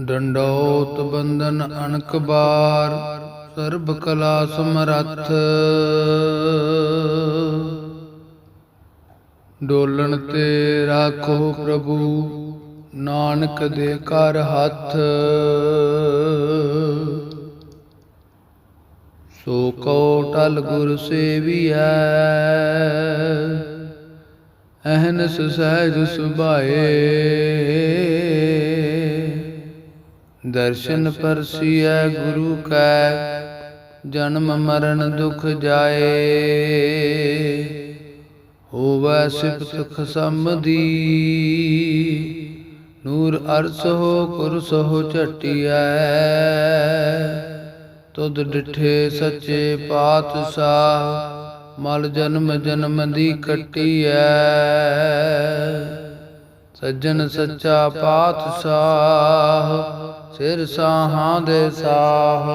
ਡੰਡੋਤ ਬੰਧਨ ਅਨਕ ਬਾਰ, ਸਰਬ ਕਲਾ ਸਮਰੱਥ। ਡੋਲਣ ਤੇ ਰਾਖੋ ਪ੍ਰਭੂ, ਨਾਨਕ ਦੇ ਕਰ ਹੱਥ। ਸੋ ਕੋ ਟਲ ਗੁਰ ਸੇਵੀਐ, ਅਹਨਸ ਸਹਿਜ ਸੁਭਾਏ। ਦਰਸ਼ਨ ਪਰਸੀਐ ਗੁਰੂ ਕੈ ਜਨਮ ਮਰਨ ਦੁਖ ਜਾਏ। ਹੋਵੈ ਸਿਫਤ ਖਸਮ ਦੀ ਨੂਰ ਅਰਸ ਹੋ ਕੁਰਸ ਹੋ ਝਟਿਐ। ਤੁਧ ਡਿਠੇ ਸੱਚੇ ਪਾਤਸ਼ਾਹ ਮਲ ਜਨਮ ਜਨਮ ਦੀ ਕੱਟੀਐ। ਸੱਜਣ ਸੱਚਾ ਪਾਤਸ਼ਾਹ ਸਿਰ ਸਾਹਾਂ ਦੇ ਸਾਹ।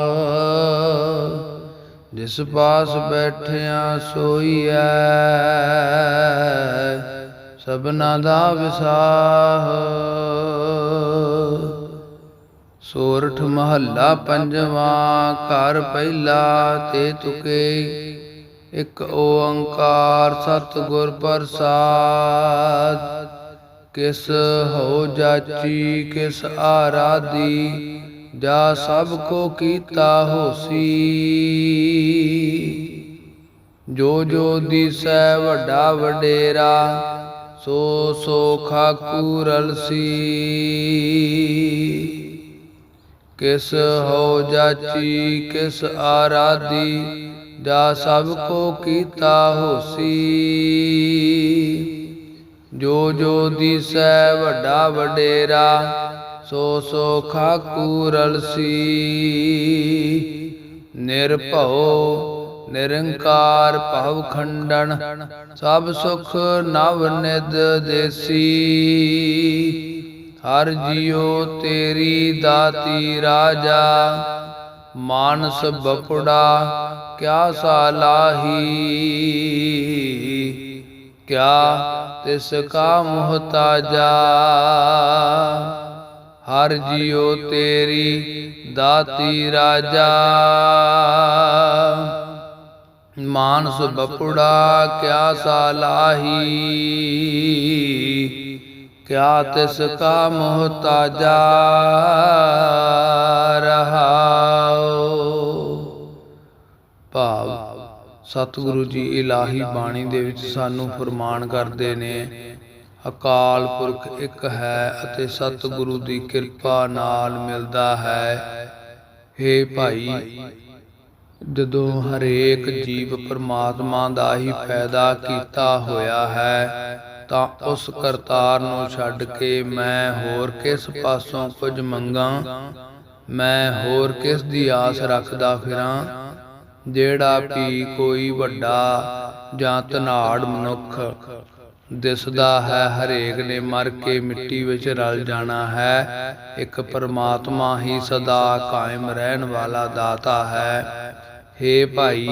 ਜਿਸ ਪਾਸ ਬੈਠਿਆ ਸੋਈਐ, ਸਭਨਾ ਦਾ ਵਿਸਾਹ। ਸੋਰਠ ਮਹੱਲਾ ਪੰਜਵਾਂ, ਘਰ ਪਹਿਲਾ ਤੇ ਤੁਕੇ, ਇੱਕ ਓੰਕਾਰ ਸਤਿਗੁਰ ਪ੍ਰਸਾਦ। ਕਿਸ ਹੋ ਜਾਚੀ, ਕਿਸ ਆਰਾਦੀ ਜਾ ਸਭ ਕੋ ਕੀਤਾ ਹੋਸੀ। ਜੋ ਜੋ ਦਿਸੈ ਵੱਡਾ ਵਡੇਰਾ, ਸੋ ਸੋ ਖਾਕੂ ਰਲਸੀ। ਕਿਸ ਹੋ ਜਾਚੀ, ਕਿਸ ਆਰਾਦੀ ਜਾ ਸਭ ਕੋ ਕੀਤਾ ਹੋਸੀ। ਜੋ ਜੋ ਦਿਸੈ ਵੱਡਾ ਵਡੇਰਾ, ਸੋ ਸੋ ਖਾਕੂ ਰਲਸੀ। ਨਿਰਭਉ, ਨਿਰੰਕਾਰ ਭਵ ਖੰਡਨ, ਸਭ ਸੁਖ ਨਵ ਨਿਦ ਦੇਸੀ। ਹਰ ਜਿਉ ਤੇਰੀ ਦਾਤੀ ਰਾਜਾ, ਮਾਨਸ ਬਪੜਾ ਕਿਆ ਸਾਲਾਹੀ ਕਿਆ ਤਿਸ ਕਾ ਮੁਹਤਾਜਾ ਹਰ ਜਿਉ ਤੇਰੀ ਦਾਤੀ ਰਾਜਾ। ਮਾਨਸ ਬਪੜਾ ਕਿਆ ਸਾਲਾਹੀ। ਕਿਆ ਤਿਸ ਕਾ ਮੁਹਤਾਜਾ ਰਹਾਉ। ਭਾਵ ਸਤਿਗੁਰੂ ਜੀ ਇਲਾਹੀ ਬਾਣੀ ਦੇ ਵਿੱਚ ਸਾਨੂੰ ਫਰਮਾਨ ਕਰਦੇ ਨੇ, ਅਕਾਲ ਪੁਰਖ ਇੱਕ ਹੈ ਅਤੇ ਸਤਿਗੁਰੂ ਦੀ ਕਿਰਪਾ ਨਾਲ ਮਿਲਦਾ ਹੈ। हे ਭਾਈ, ਜਦੋਂ ਹਰੇਕ ਜੀਵ ਪਰਮਾਤਮਾ ਦਾ ਹੀ ਪੈਦਾ ਕੀਤਾ ਹੋਇਆ ਹੈ, ਤਾਂ ਉਸ ਕਰਤਾਰ ਨੂੰ ਛੱਡ ਕੇ ਮੈਂ ਹੋਰ ਕਿਸ ਪਾਸੋਂ ਕੁਝ ਮੰਗਾ? ਮੈਂ ਹੋਰ ਕਿਸ ਦੀ ਆਸ ਰੱਖਦਾ ਫਿਰਾਂ? ਜਿਹੜਾ ਕਿ ਕੋਈ ਵੱਡਾ ਜਾਂ ਤਨਾੜ ਮਨੁੱਖ ਦਿਸਦਾ ਹੈ, ਹਰੇਕ ਨੇ ਮਰ ਕੇ ਮਿੱਟੀ ਵਿੱਚ ਰਲ ਜਾਣਾ ਹੈ, ਇੱਕ ਪਰਮਾਤਮਾ ਹੀ ਸਦਾ ਕਾਇਮ ਰਹਿਣ ਵਾਲਾ ਦਾਤਾ ਹੈ। हे ਭਾਈ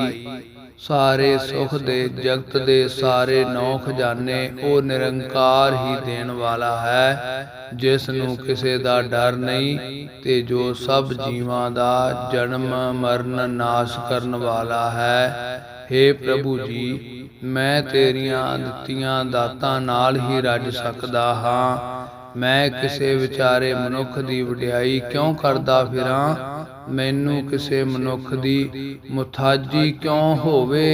ਸਾਰੇ ਸੁਖ ਦੇ ਜਗਤ ਦੇ ਸਾਰੇ ਨੌ ਖਜ਼ਾਨੇ ਉਹ ਨਿਰੰਕਾਰ ਹੀ ਦੇਣ ਵਾਲਾ ਹੈ ਜਿਸ ਨੂੰ ਕਿਸੇ ਦਾ ਡਰ ਨਹੀਂ ਤੇ ਜੋ ਸਭ ਜੀਵਾਂ ਦਾ ਜਨਮ ਮਰਨ ਨਾਸ਼ ਕਰਨ ਵਾਲਾ ਹੈ। हे ਪ੍ਰਭੂ ਜੀ ਮੈਂ ਤੇਰੀਆਂ ਦਿੱਤੀਆਂ ਦਾਤਾਂ ਨਾਲ ਹੀ ਰੱਜ ਸਕਦਾ ਹਾਂ। ਮੈਂ ਕਿਸੇ ਵਿਚਾਰੇ ਮਨੁੱਖ ਦੀ ਵਡਿਆਈ ਕਿਉਂ ਕਰਦਾ ਫਿਰਾਂ? ਮੈਨੂੰ ਕਿਸੇ ਮਨੁੱਖ ਦੀ ਮੁਥਾਜੀ ਕਿਉਂ ਹੋਵੇ?